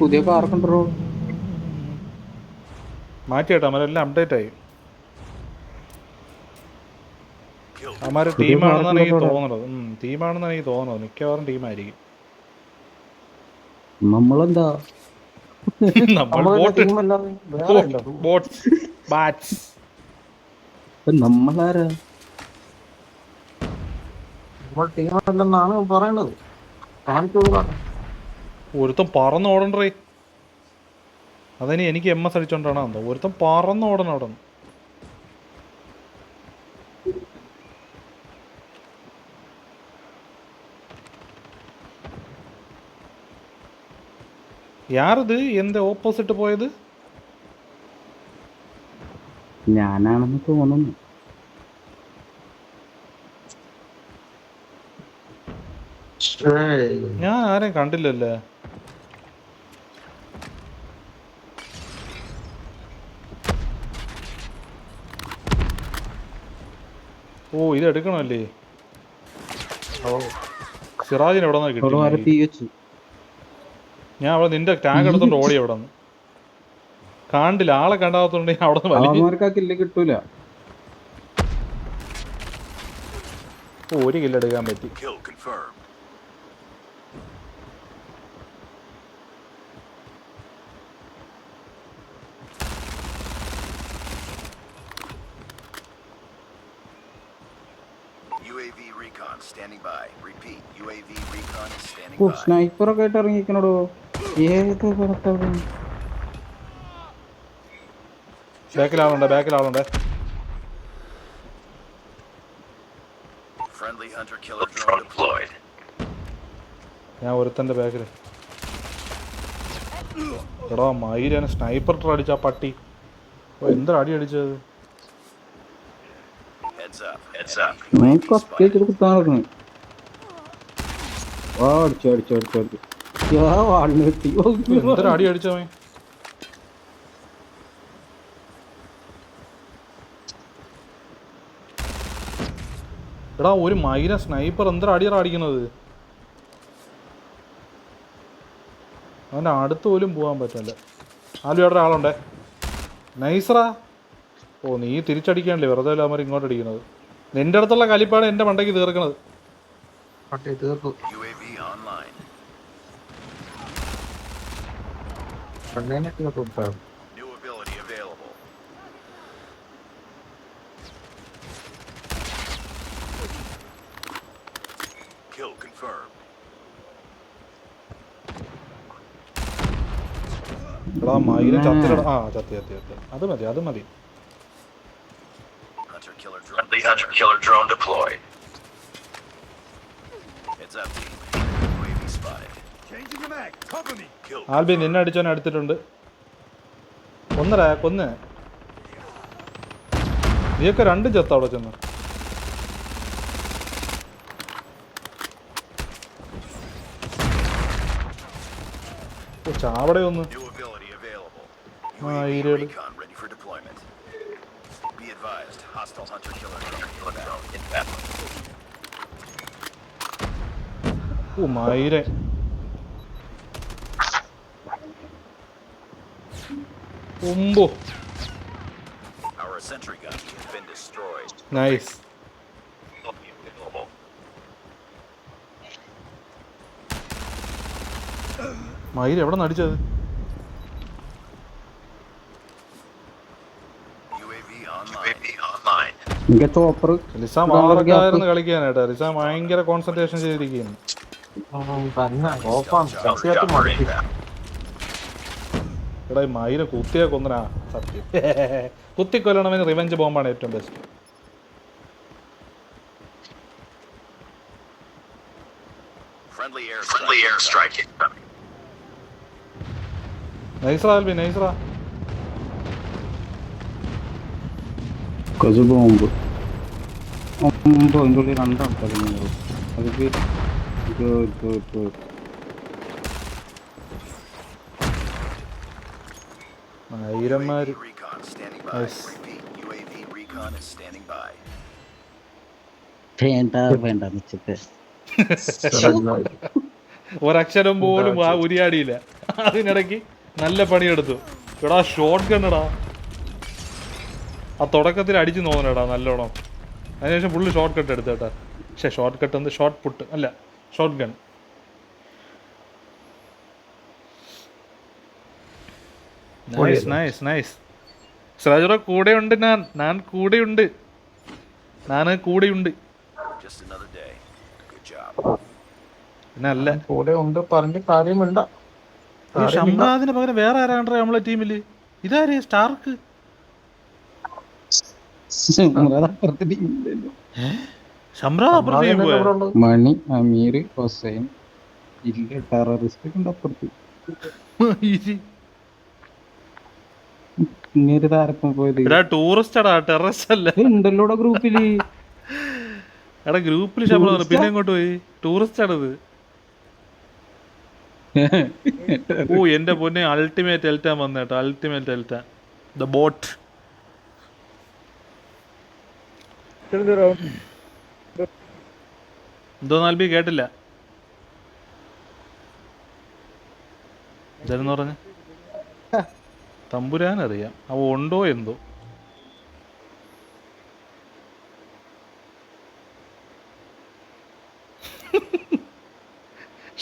പുതിയ കാർ കണ്ടോ? മാറ്റി കേട്ടോ അവരെല്ലാം അപ്ഡേറ്റ് ആയി. അവന്മാര് ടീമാണെന്നാണ് എനിക്ക് തോന്നുന്നത്. ടീമാണെന്നാണ് എനിക്ക് തോന്നുന്നത്. മിക്കവാറും ടീമായിരിക്കും നമ്മളെന്താ? നമ്മൾ ബോട്ട് ബോട്ട്സ് ബാറ്റ്സ് ഇപ്പൊ നമ്മളാരാ? നമ്മൾ ടീമല്ലെന്നാണ് പറയണത്. കാണിച്ചു ഒരുത്തൻ പറന്ന് ഓടണ്ടേ അതിന് എനിക്ക് എം എസ് അടിച്ചോണ്ടാണ് എന്തോ ഒരുത്തൻ പറന്ന് ഓടണം അവിടെ. യാറിത് എന്റെ ഓപ്പോസിറ്റ് പോയത്? ഞാനാണെന്ന് തോന്നുന്നു. ഞാൻ ആരെയും കണ്ടില്ലല്ലേ? ഓ ഇത് എടുക്കണമല്ലേ? സിറാജിന് എവിടെ നിന്ന് കിട്ടി ഞാൻ അവിടെ നിന്റെ ടാങ്ക് എടുത്തോണ്ട് ഓടി അവിടെ നിന്ന് കാണ്ടില്ല ആളെ കണ്ടാകത്തോണ്ട് അവിടെ കിട്ടൂല. ഓ, ഒരു കില്ല് എടുക്കാൻ പറ്റി. സ്നൈപ്പറൊക്കെ ആയിട്ട് ഇറങ്ങിക്കണോ ഏത് standing by. Repeat, UAV recon is standing oh by. സ്നൈപ്പറൊക്കെ ആയിട്ട് ഇറങ്ങിക്കണടോ ഏത് പുറത്തവിടെ ബാക്കിൽ ആളുണ്ട് ബാക്കിൽ ആളുണ്ട് Friendly hunter killer ഞാൻ ഒരുത്തന്റെ ബാക്കിൽ. എടാ മയിലാണ് സ്നൈപ്പർ അടിച്ച ആ പട്ടി. എന്താ എന്തൊരു അടി അടിച്ചത്? അടിച്ചു അടിച്ചു അടിച്ചു അടിച്ചു. അടി അടിച്ചവൻ? എടാ ഒരു മൈന സ്നൈപ്പർ എന്തൊരു അടിയറ അടിക്കുന്നത്? അവന്റെ അടുത്ത് പോലും പോകാൻ പറ്റില്ല. ആലു അവിടെ ആളുണ്ടേ നൈസറാ. ഓ നീ തിരിച്ചടിക്കാനല്ലേ വെറുതെ അല്ല അവർ ഇങ്ങോട്ട് അടിക്കുന്നത്? നിന്റെ അടുത്തുള്ള കലിപ്പാണ് എന്റെ മണ്ടയ്ക്ക് തീർക്കണത്. തീർക്കും UAV online. പെണ്ണേനെ തീർത്തു ഇപ്പം. New ability available. Kill confirmed. മയിൽ ചത്തിലട ആ ചത്തി ചത്തി ചത്തി. അത് മതി അത് മതി. ആൽബി നിന്നെ അടിച്ചോനെ അടുത്തിട്ടുണ്ട് ഒന്നര കൊന്ന്. നീയൊക്കെ രണ്ട് ചത്ത അവിടെ ചെന്ന്. ചാവടയൊന്ന് Ah. Inbound. ഓ മയിരെ ഒമ്പോ Our sentry gun has been destroyed. Nice Available. എവിടെ നടിച്ചത് UAV online. UAV online. എനിക്ക് ചോപ്പർ ലിസ മാർക്കായിരുന്നു കളിക്കാനായിട്ട്. ലിസ ഭയങ്കര കോൺസെൻട്രേഷൻ സത്യമായിട്ട് എടാ ഈ മയിലെ കുത്തിയെ കൊന്നനാ സത്യം. കുത്തിക്കൊല്ലണവന് റിവെഞ്ച് ബോംബാണ് ഏറ്റവും ബെസ്റ്റ്. നൈസ്രാ ആൽബി നൈസ്രാ കൊച്ചു ബോംബ് അതിന്റെ ഉള്ളിൽ രണ്ടാൾക്കാരുണ്ട് അതൊക്കെ ഗുഡ് ഗുഡ് ഗുഡ്. വേണ്ട ഒരക്ഷരം പോലും ആ ഉരിയാടിയില്ല. അതിനിടയ്ക്ക് നല്ല പണിയെടുത്തു. എടാ ഷോർട്ട് ഗണ്ണടാ ആ തുടക്കത്തിൽ അടിച്ചു നോക്കണേടാ നല്ലോണം. അതിനുശേഷം ഫുള്ള് ഷോർട്ട് കട്ട്. എടുത്തേട്ടാ പക്ഷേ ഷോർട്ട് കട്ട് എന്ത്? ഷോർട്ട് പുട്ട് അല്ല short gun nice nice nice സിറാജുറ കൂടെയുണ്ട് ഞാൻ. ഞാൻ കൂടെയുണ്ട് ഞാൻ കൂടെയുണ്ട്. Just another day. Good job. പിന്നെ അല്ല. കൂടെ ഉണ്ട് പറഞ്ഞ് കാര്യമുണ്ട് ഷംനാദിന് പകരം വേറെ ആരാണ്ടേ നമ്മളെ ടീമിൽ ഇതാര്? സ്റ്റാർക്ക് അപ്പുറത്തെ ടീമില്ലല്ലോ ഷംറാദ് അപ്പുറത്ത് team പോയോ? മണി അമീർ ഹുസൈൻ ഇല്ല ടെററിസ്റ്റ് ഉണ്ട് അപ്പുറത്ത്. ഈജി. ഇങ്ങനെ താരപ്പം പോയത്. എടാ ടൂറിസ്റ്റടാ ടെറസ് അല്ല ഉണ്ടല്ലോ ഗ്രൂപ്പിൽ. എടാ ഗ്രൂപ്പിൽ ശമ്പളം പിന്നെ എങ്ങോട്ട് പോയി? ടൂറിസ്റ്റ് ആണത് ഓ എന്റെ പൊന്നെ അൾട്ടിമേറ്റ് എൽറ്റാൻ വന്നേട്ടോ അൾട്ടിമേറ്റ് എൽറ്റാൻ ദ ബോട്ട് എന്തോ നാൽബി കേട്ടില്ല. ഇതെന്ന് പറഞ്ഞ? തമ്പുരാൻ അറിയാം അവ ഉണ്ടോ എന്തോ?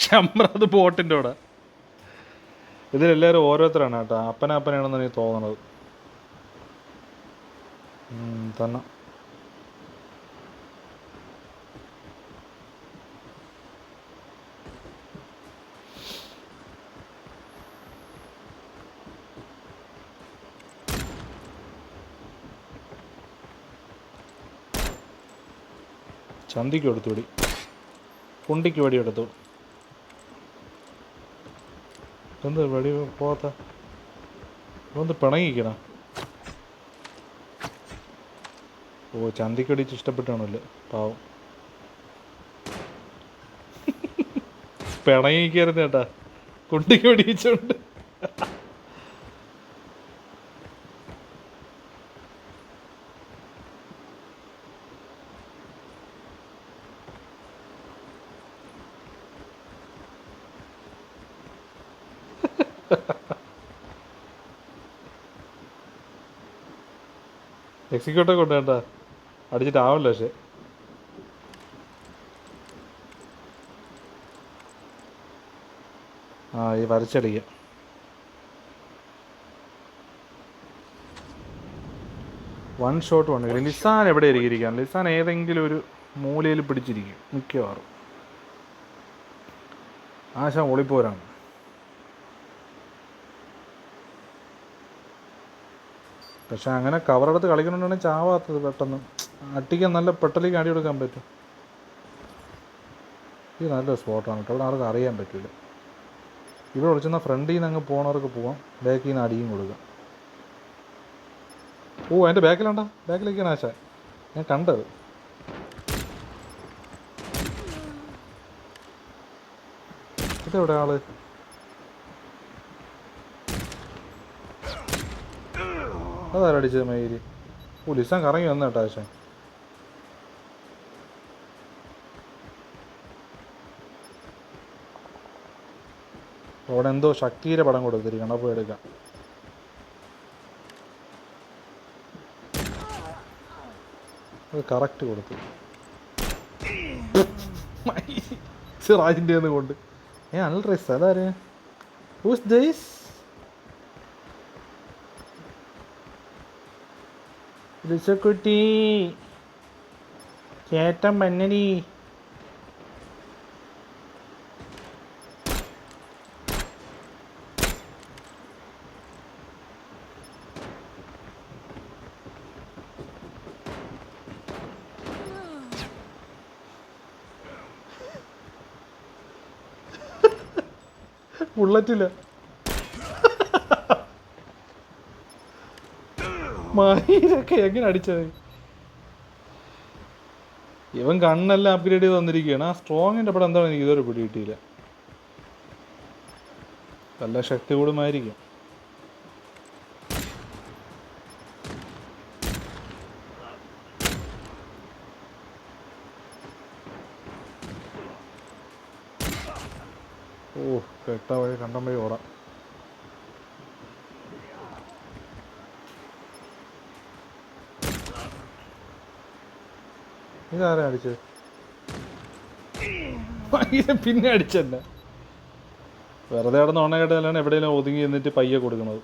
ഷമ്രാത് ബോട്ടിന്റെ കൂടെ ഇതിലെല്ലാവരും ഓരോരുത്തരാണ് കേട്ടോ. അപ്പനപ്പനാണെന്ന് എനിക്ക് തോന്നണത്. തന്നെ. ചന്തിക്ക് കൊടുത്തു പിടി കുണ്ടിക്ക് വെടി എടുത്തു. എന്ത് വെടി പോകാത്ത? ഒന്ന് പിണങ്ങിക്കണ. ഓ ചന്തിക്കടിച്ച് ഇഷ്ടപ്പെട്ടാണല്ലോ? പാവം. പിണങ്ങിക്കായിരുന്നു ചേട്ടാ. കുണ്ടിക്ക് വെടിയിച്ചോണ്ട്. എക്സിക്യൂട്ടർ കൊണ്ടുവേണ്ട അടിച്ചിട്ടാവില്ല പക്ഷെ. ആ ഈ വരച്ചടിക്കുക വൺ ഷോട്ട് വൺ ലിസാൻ എവിടെ ഇരിക്കാം? ലിസാൻ ഏതെങ്കിലും ഒരു മൂലയിൽ പിടിച്ചിരിക്കും. മിക്കവാറും. ആശാ ഒളിപ്പോരാണ് പക്ഷെ അങ്ങനെ കവറെടുത്ത് കളിക്കണമെന്നാണ് ചാവാത്തത് പെട്ടെന്ന്. അട്ടിക്കാൻ നല്ല പെട്ടലേക്ക് അടി കൊടുക്കാൻ പറ്റും. ഈ നല്ല സ്പോട്ടാണ് കേട്ടോ. ഇവിടെ ആർക്കും അറിയാൻ പറ്റില്ല. ഇവിടെ വിളിച്ചെന്നാൽ ഫ്രണ്ടിൽ നിന്ന് അങ്ങ് പോണവർക്ക് പോവാം. ബാക്കിൽ നിന്ന് അടിയും കൊടുക്കാം. ഓ എന്റെ ബാക്കിലുണ്ടാ ബാക്കിലേക്ക് ആശ ഞാൻ കണ്ടത്. ഇതെവിടെ ആൾ അതാരടിച്ചത് മയിൽ ഓ ലിസാൻ കറങ്ങി വന്ന കേട്ടോ ആശാൻ. അവിടെ എന്തോ ശക്തിയുടെ പടം കൊടുത്തിരിക്കണം. അപ്പോൾ എടുക്കാം. അത് കറക്റ്റ് കൊടുത്തു. സിറാജിന്റെ കൊണ്ട്. ഏ നല്ല ഡ്രസ് അതാര് ഹൂസ് ദൈസ് ലിസക്കുട്ടി ചേട്ടൻ മന്നനി ബുള്ളറ്റില്ല മയിലൊക്കെ എങ്ങനെ അടിച്ചത്? ഇവൻ കണ്ണെല്ലാം അപ്ഗ്രേഡ് ചെയ്ത് വന്നിരിക്കുകയാണ് ആ സ്ട്രോങ്ങിന്റെ പടം എന്താണ് എനിക്ക് ഇതുവരെ പിടി കിട്ടിയില്ല. നല്ല ശക്തി കൂടുമായിരിക്കും ഓ കെട്ട വഴി കണ്ടം വഴി ഓടാം ഇതാരാ അടിച്ചത് ഇത് പിന്നെ അടിച്ചല്ല വെറുതെ അവിടെ ഓണ കേട്ടാലാണ് എവിടെയെങ്കിലും ഒതുങ്ങി എന്നിട്ട് പയ്യെ കൊടുക്കുന്നത്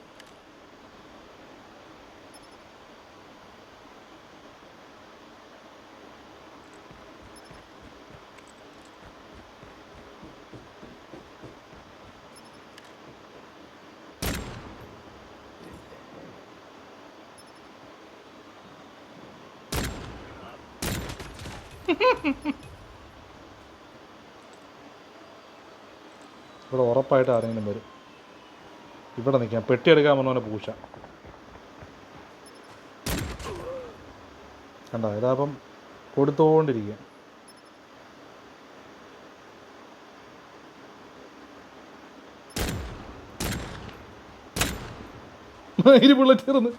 ഇവിടെ ഉറപ്പായിട്ട് ആരെങ്കിലും വരും. ഇവിടെ നിൽക്കാം. പെട്ടി എടുക്കാൻ വന്നവനെ പൂച്ച. കണ്ടോ? ഇതാപ്പം കൊടുത്തോണ്ടിരിക്കുക ഇരു ബുള്ളറ്റ് തീർന്ന്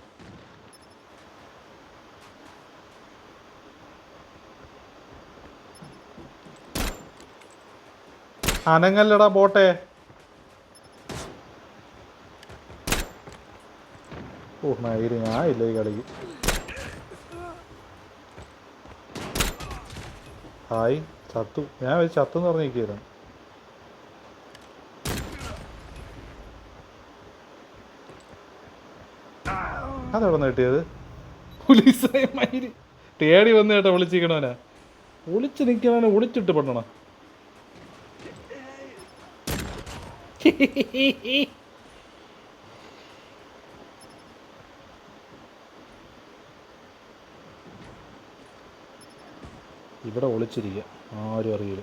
അനങ്ങല്ലടാ ബോട്ടെ ഓ മയിര് ഞാൻ ഇല്ല ഈ കളിക്ക്. ഹായ് ചത്തു. ഞാൻ ഒരു ചത്തു എന്ന് പറഞ്ഞിരിക്കുകയായിരുന്നു. അതെവിടെ നിന്ന് കിട്ടിയത്? പോലീസായ മയിൽ. തേടി വന്ന് കേട്ടോ വിളിച്ചിരിക്കണവനാ. ഒളിച്ച് നിൽക്കണവനെ ഒളിച്ചിട്ട് പെണ്ണണ ഇവിടെ ഒളിച്ചിരിക്കുക ആരും അറിയില്ല.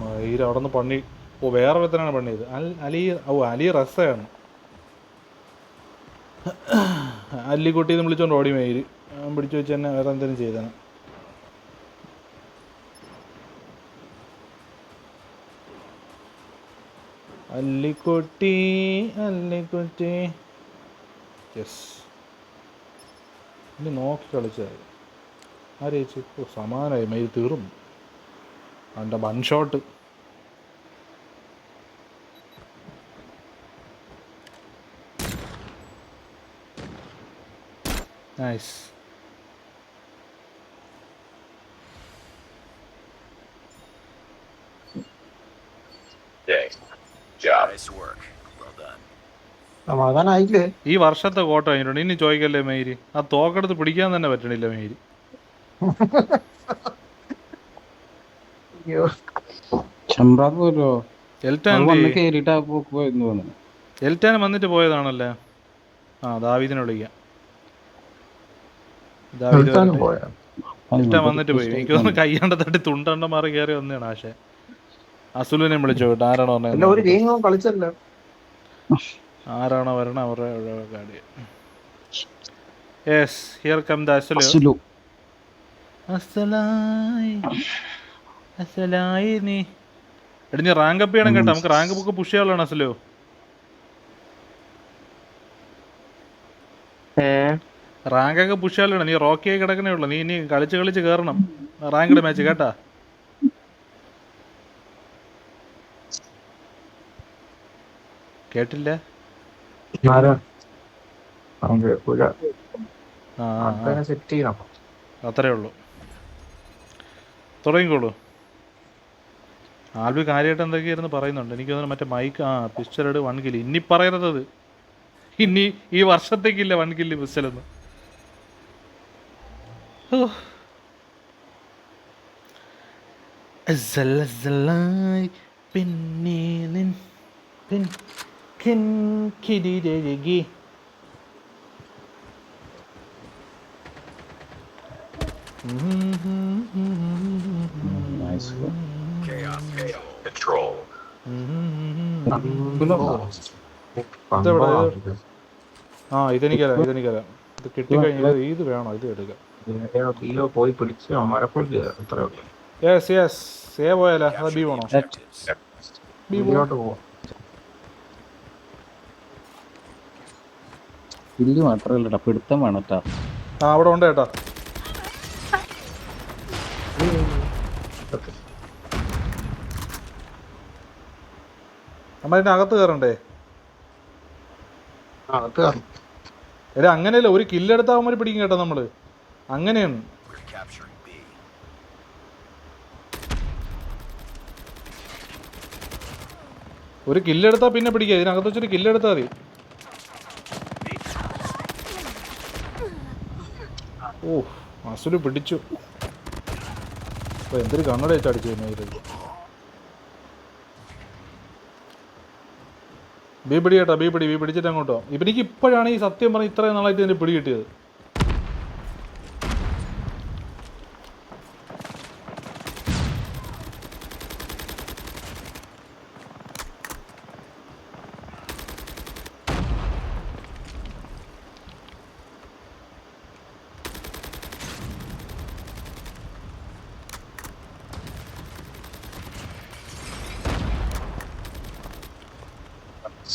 മയിൽ അവിടെ നിന്ന് പണി ഓ വേറെ ഒരുത്തനാണ് പണി ചെയ്ത് അൽ അലി ഓ അലി റസയാണ് അല്ലിക്കുട്ടി എന്ന് വിളിച്ചോണ്ട് ഓടി മയിര് പിടിച്ചു വെച്ച് തന്നെ വേറെ എന്തെങ്കിലും ചെയ്താണ് അല്ലിക്കുട്ടി അല്ലിക്കുട്ടി. യെസ് ഇനി നോക്കി കളിച്ചാൽ ആര് ചേച്ചി ഓ സമാനമായി മയിൽ തീർന്നു. അവന്റെ one shot nice Job. Nice work. Well done. സമാധാനായില്ലേ ഈ വർഷത്തെ കോട്ട കഴിഞ്ഞിട്ടുണ്ട്. ഇനി ചോദിക്കല്ലേ മേരി? ആ തോക്കെടുത്ത് പിടിക്കാൻ തന്നെ പറ്റണില്ല മേരി. പോലോ എൽറ്റാൻ വന്നിട്ട് പോയതാണല്ലേ? ആ ദാവിദിനെ വിളിക്കാം. എൽറ്റാൻ വന്നിട്ട് പോയി. എനിക്ക് തോന്നുന്നു കയ്യാണ്ട തട്ടി തുണ്ടണ്ട മാറി കയറി വന്നതാണ് ആശേ. അസുലിനെ വിളിച്ചു? കേട്ടോ ആരാണോ പിന്നെ ഒരു ഗെയിം കളിച്ചല്ലോ. ആരാണോ വരണം? അവരുടെ ഒഴിവാക്കാടി യെസ് ഹിയർ കം ദ അസലു അസുലു. അസലായി അസലായി നീ. എടി നീ റാങ്ക് അപ്പ് ചെയ്യണം കേട്ടോ. നമുക്ക് റാങ്ക് ബുക്ക് പുഷ് ചെയ്യാനുള്ളതാണ് അസലു. റാങ്ക് ഒക്കെ പുഷ് ചെയ്യാനുള്ളതാണ്. നീ റോക്കി ആയി കിടക്കണേ ഉള്ളൂ. നീ ഇനി കളിച്ച് കളിച്ച് കയറണം റാങ്കഡ് മാച്ച് കേട്ടാ. കേട്ടില്ല? അത്രേ ഉള്ളൂ. തുടങ്ങിക്കോളൂ. ആൽബി കാര്യമായിട്ട് എന്തൊക്കെയായിരുന്നു പറയുന്നുണ്ട്? എനിക്ക് തോന്നുന്നു മറ്റേ മൈക്ക് ആ പിസ്റ്റലഡ് വൺ കില്ല് ഇനി പറയരുത് ഇനി ഈ വർഷത്തേക്കില്ല വൺ കില്ല് പിസ്റ്റലെന്ന് പിന്നെ പിൻ. കിൻ കിരിരകി നൈസ് Chaos control. ഇതെവിടെ? ആ ഇതെനിക്കറിയാം ഇതെനിക്കറിയാം. ഇത് കിട്ടിക്കഴിഞ്ഞാൽ ഇത് വേണോ? ഇത് എടുക്കാം. പോയി പിടിച്ച് യെസ് യെസ് സേവ് പോയാലോ? അത് ബി വേണോ. ബി പോവാം. ഇല്ല മാത്രമല്ലടാ പിടുത്തം വേണം കേട്ടാ. ആ അവിടെ ഉണ്ട് കേട്ടാ. നമ്മൾ അകത്ത് കയറണ്ടേ? എടാ അങ്ങനെയല്ല ഒരു കില്ലെടുത്ത അവന്മാർ പിടിക്കും കേട്ടോ നമ്മൾ. അങ്ങനെയാണ്. ഒരു കില്ലെടുത്താ പിന്നെ പിടിക്കുക ഇതിനകത്ത് വെച്ചൊരു കില്ലെടുത്താൽ മതി. ഓ അസുര പിടിച്ചു. അപ്പോൾ എന്തൊരു കണ്ണടയിട്ട് അടിച്ചു കഴിഞ്ഞാൽ ബി കേട്ടോ ബീപിടി ബീ പിടിച്ചിട്ട് അങ്ങോട്ടോ. ഇപ്പം എനിക്ക് ഇപ്പോഴാണ് ഈ സത്യം പറഞ്ഞ് ഇത്രയും നാളായിട്ട് ഇതിന്റെ പിടി കിട്ടിയത്.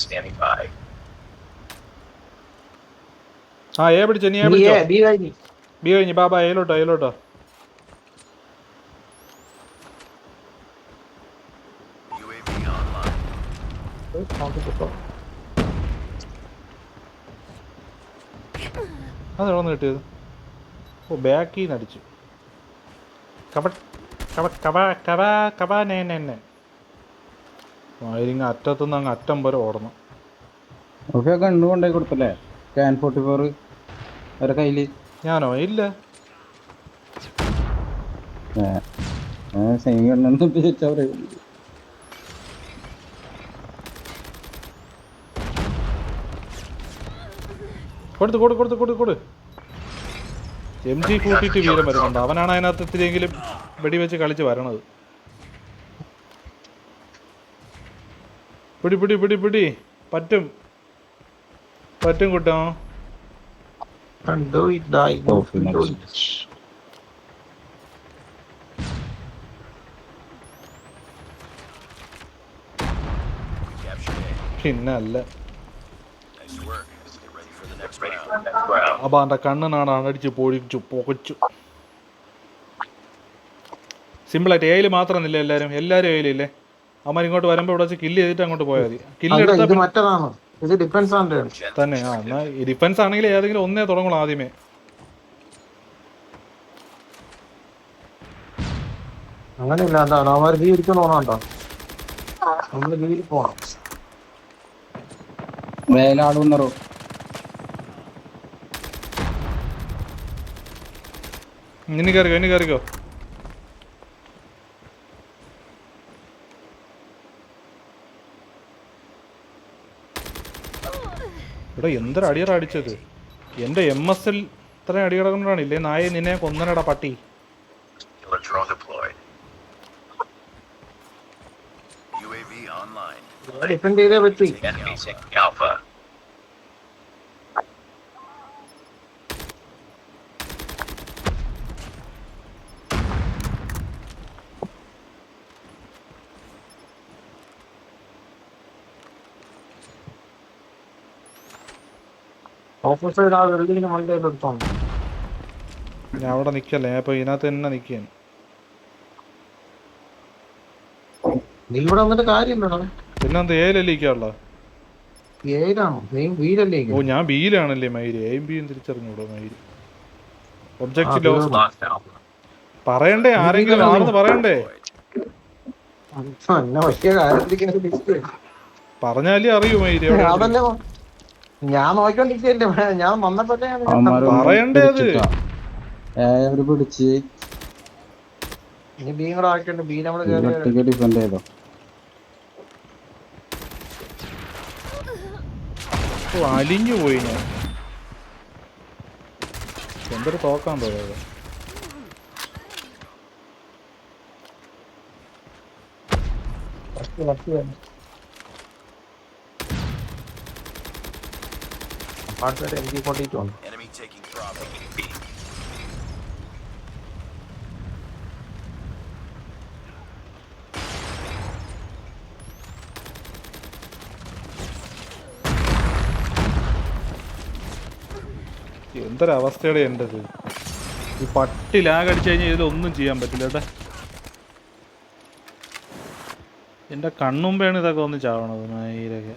Standing by. ആ എ പിടിച്ചു നീ എ ബി പിടിച്ചോ? ബി കഴിഞ്ഞു. ബി കഴിഞ്ഞു ബാബാ എയിലോട്ടോ എയിലോട്ടോ. UAV online. അത് എവിടെ നിന്ന് കിട്ടിയത്? ഓ ബാക്കിൽ നിന്ന് അടിച്ചു. കബ കബ കബ കബ കബ നേ നേ നേ. വയറിങ് അറ്റത്തുനിന്ന് അങ്ങ് അറ്റം വരെ ഓടണം. ഒക്കെ കണ്ണു കൊണ്ടായി കൊടുത്തല്ലേ? ക്യാൻ ഫോർട്ടി ഫോർ അവരെ കയ്യിൽ. ഞാനോ? ഇല്ല. സെയിം കണ്ണെന്ന് ഉപയോഗിച്ചാ പറയും കൊടുത്ത് കൊടു കൊടുത്ത് കൊടു കൊടു. എം ജി കൂട്ടിയിട്ട് വീരം വരുന്നുണ്ട്. അവനാണ് അതിനകത്ത് ഇത്തിരിയെങ്കിലും വെടിവെച്ച് കളിച്ച് വരണത്. പിടി പിടി പിടി പിടി. പറ്റും. പറ്റും കുട്ടോ. പിന്നല്ല. അപ്പൊ അവന്റെ കണ്ണിനാണ് അടിച്ച് പൊഴിച്ചു പൊകച്ചു സിമ്പിളായിട്ട് എയിൽ ഇല്ല എല്ലാവരും എല്ലാവരും എയിലില്ലേ അവന്മാർ ഇങ്ങോട്ട് വരുമ്പോൾ ഇവിടെ വെച്ച് കില്ല് ചെയ്തിട്ട് അങ്ങോട്ട് പോയാൽ മതി. കില്ല് അല്ല, ഇത് എടുത്താൽ മറ്റേതാണ്? ഇത് ഡിഫൻസ് ആണ്. തന്നെ. ആ എന്നാ ഡിഫൻസ് ആണെങ്കിൽ ഏതെങ്കിലും ഒന്നേ തുടങ്ങുള്ളൂ ആദ്യമേ. എന്താണ് അവന്മാർ ഇരിക്കുന്ന പോണോ നമ്മൾ ഇനി കയറിക്കോ ഇനി കയറിക്കോ ഇവിടെ എന്തൊരു അടിയറ അടിച്ചത് എന്റെ എം എസ് എൽ ഇത്രയും അടി കിടക്കുന്നതാണ് ഇല്ലേ നായ നിന്നെ കൊന്നനടാ പട്ടി online drone deployed. UAV online. Defend ചെയ്തേ പറ്റി ഓപ്പോസിറ്റ് ആ ബിൽഡിങ്ങിന് മണ്ടേ എടുത്തോ ഞാൻ അവിടെ നിക്കല്ലേ? ഞാൻ ഇപ്പോൾ ഇതിനകത്ത് തന്നെ നിക്കാൻ നീ ഇവിടെ വന്നിട്ട് കാര്യമില്ലടാ പിന്നെന്ത് ഏലല്ലേ ഇരിക്കാനുള്ള ഏതാണോ നീ ഓ ഞാൻ ബിയിലാണല്ലേ മൈര് എയും ബിയും തിരിച്ചറിഞ്ഞൂടോ മയിൽ. ഒബ്ജക്റ്റ് ലോസ് പറയണ്ടേ? ആരെങ്കിലും ആണെന്ന് പറയണ്ടേ? പറഞ്ഞാലേ അറിയൂ മൈര് അവിടെ അതല്ലേ ഞാൻ നോക്കിക്കൊണ്ടിരിക്കല്ലേ ഞാൻ വന്നപ്പോഴേ. പറയണ്ടേ അത്? അവർ പിടിച്ച്. ഇനി ബീ കൂടെ ആക്കിണ്ട് ബീ നമ്മൾ ഡിഫെൻഡ് ചെയ്തോ? അലിഞ്ഞു പോയി ഞാൻ. എന്തൊരു തോക്കാൻ പോയത് ഫസ്റ്റ് ഫസ്റ്റ് തന്നെ apartment M G forty two ഉണ്ട് Enemy taking Bravo. എന്തൊരവസ്ഥയുടെ എന്റെ ഇത് ഈ പട്ടി ലാഗ് അടിച്ചു കഴിഞ്ഞാൽ ഇതിലൊന്നും ചെയ്യാൻ പറ്റില്ല ഏട്ടാ എന്റെ കണ്ണുമ്പേണ് ഇതൊക്കെ ഒന്ന് ചാവണത് മയിലൊക്കെ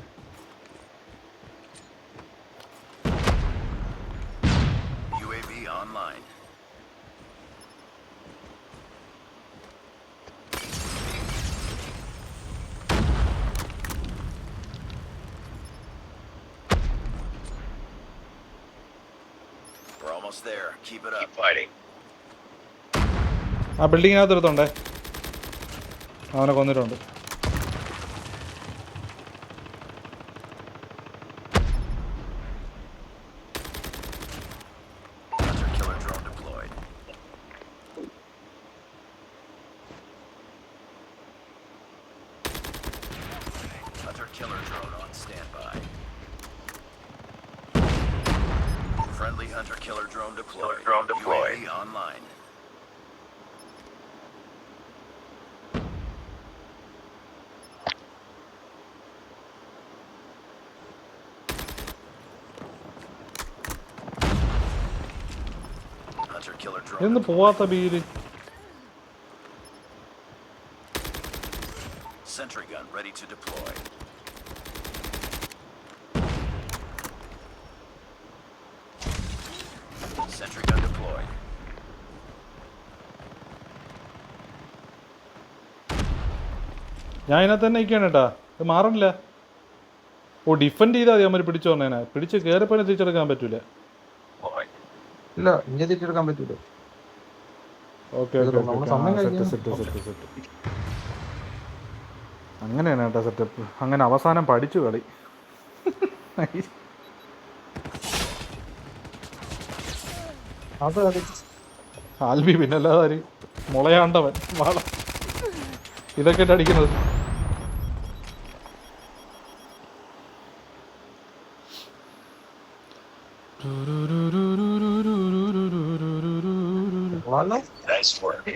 almost there. Keep it up. fighting. ആ ബിൽഡിങ്ങിനകത്ത് എടുത്തോണ്ടേ അവനെ കൊന്നിട്ടുണ്ട് Hunter killer drone deployed. Hunter killer drone on standby. Friendly hunter killer drone deployed. drone deployed. UAV online. Hunter killer drone. എന്ന് the പോവാത്ത beer Sentry gun ready to deploy. Sentry gun deployed. ഞാൻ ഇതിനകത്ത് തന്നെ നിൽക്കുകയാണ് കേട്ടാ ഇത് മാറണില്ല ഓ defend ചെയ്താൽ മതി അവന്മാർ പിടിച്ചു വന്നേനെ. പിടിച്ച് കയറിപ്പോനെ തിരിച്ചെടുക്കാൻ പറ്റൂല. ഇല്ല ഇന്ത്യ തിരിച്ചെടുക്കാൻ പറ്റൂല. അങ്ങനെയാണ് കേട്ടോ സെറ്റപ്പ് അങ്ങനെ അവസാനം പഠിച്ചു കളി. അത് ആൽബി പിന്നല്ലാതെ മുളയാണ്ടവൻ. വാള ഇതൊക്കെ അടിക്കുന്നത്. Nice work.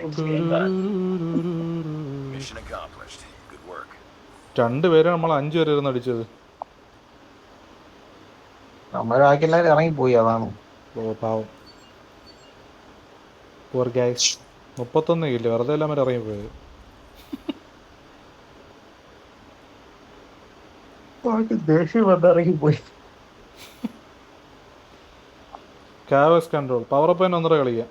Mission accomplished. Good work. രണ്ടുപേരെ നമ്മൾ അഞ്ചു പേരെ ഇരുന്ന് അടിച്ചത്. നമ്മുടെ ബാക്കി എല്ലാവരും ഇറങ്ങിപ്പോയി അതാണ്. ഓ പാവം. പോർ ഗൈസ് മുപ്പത്തൊന്ന് കില്ല വെറുതെ എല്ലാം വരെ ഇറങ്ങിപ്പോയത്. ദേഷ്യം വന്ന് കാവസ് കൺട്രോൾ പവർ പോയിന്റ് ഒന്നര കളിക്കാം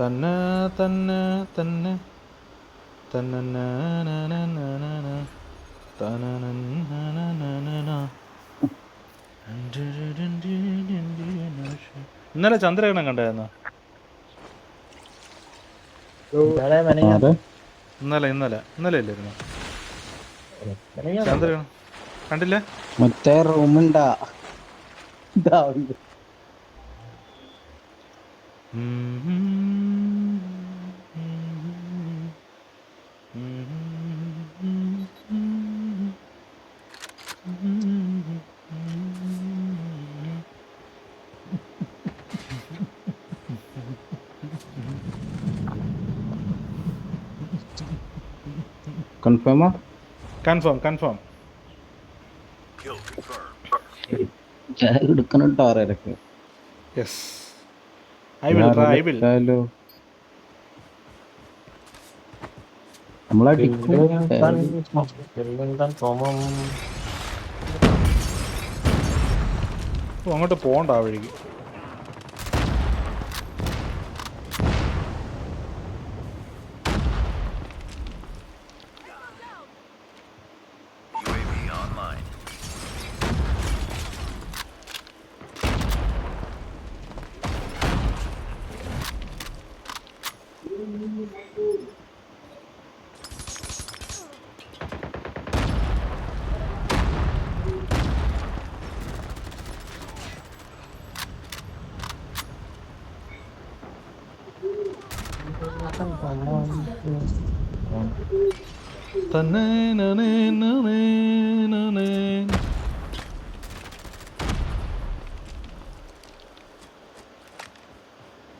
തന്നെ തന്നെ തന്നെ. തനനനനനനന. ഇന്നലെ ചന്ദ്രഗ്രഹണം കണ്ടായിരുന്നോ? ഇന്നലെ ഇന്നലെ. ഇന്നലെ ഇല്ലായിരുന്നു? ചന്ദ്രഗ്രഹണം കണ്ടില്ല? മറ്റേ റൂമുണ്ടാ. ഇതാ കൺഫേമാ കൺഫേം കൺഫേം Kill confirmed. എടുക്കണം ആരൊക്കെ yes I will try I will hello നമ്മളെ അങ്ങോട്ട് പോകണ്ട ആ വഴിക്ക്.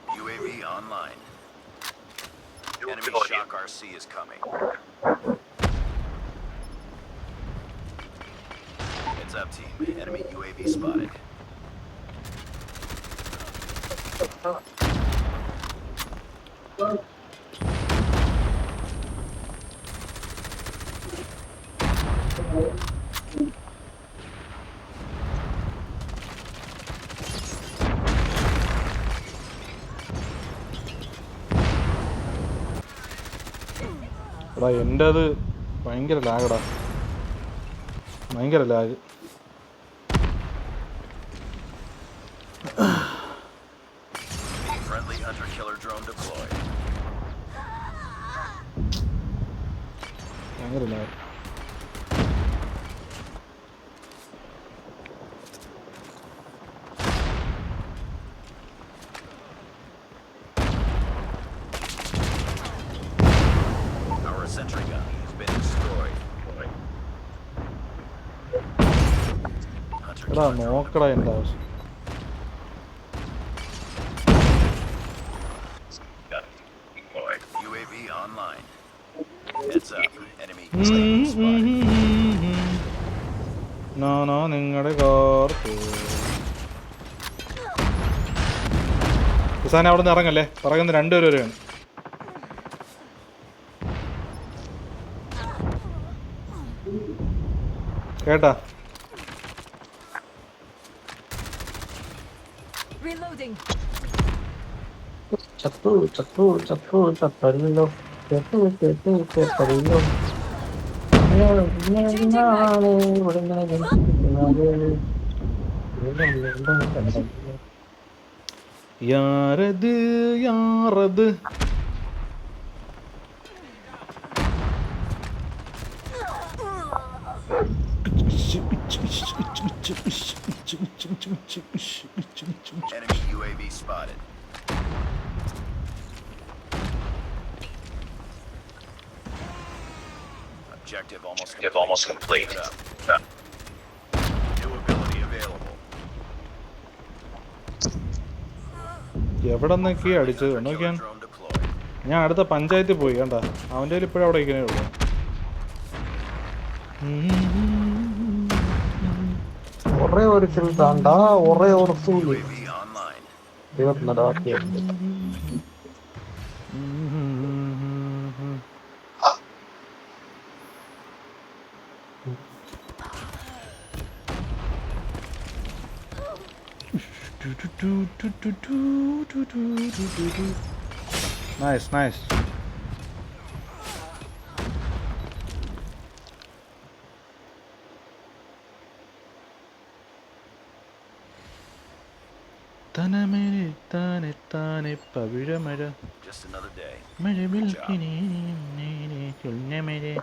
UAV online. Enemy shock RC is coming. Heads up, team. Enemy UAV spotted. എടാ എന്റെ അത് ഭയങ്കര ലാഗടാ ഭയങ്കര ലാഗ്. ഭയങ്കര ലാഗ് എടാ നോക്കടാ എന്റെ ആവശ്യം. നാനാ നിങ്ങളുടെ കാർക്ക് ഹുസാൻ അവിടെ നിന്ന് ഇറങ്ങല്ലേ? പറയുന്നത് രണ്ടുപേരും ഒരു കേട്ടാ? ചത്തു ചത്തു ചത്തു ചത്തല്ലോ ചത്തു ചത്തു ചത്തല്ലോ. യാരത് യാറത് Enemy UAV spotted. Objective almost complete. almost complete. New ability available. എവിടെ നിന്നൊക്കെ അടിച്ചത് നോക്കിയാൻ drone deployed. ഞാൻ അടുത്ത പഞ്ചായത്തിൽ പോയി കണ്ട അവന്റെ കയ്യിൽ ഇപ്പോഴും അവിടെ ഇരിക്കണേ ഉള്ളൂ ഒരേ ഒരു കിൽ താണ്ട ഒരേ ഒരു സൂലി UAV Nice, ഇരുപത്തിനാലാക്കിയുണ്ട് തനമേനെ താനെ താനെ പവിഴമഴ മഴ വിൽക്കിനെ ചൊല്ലമരെ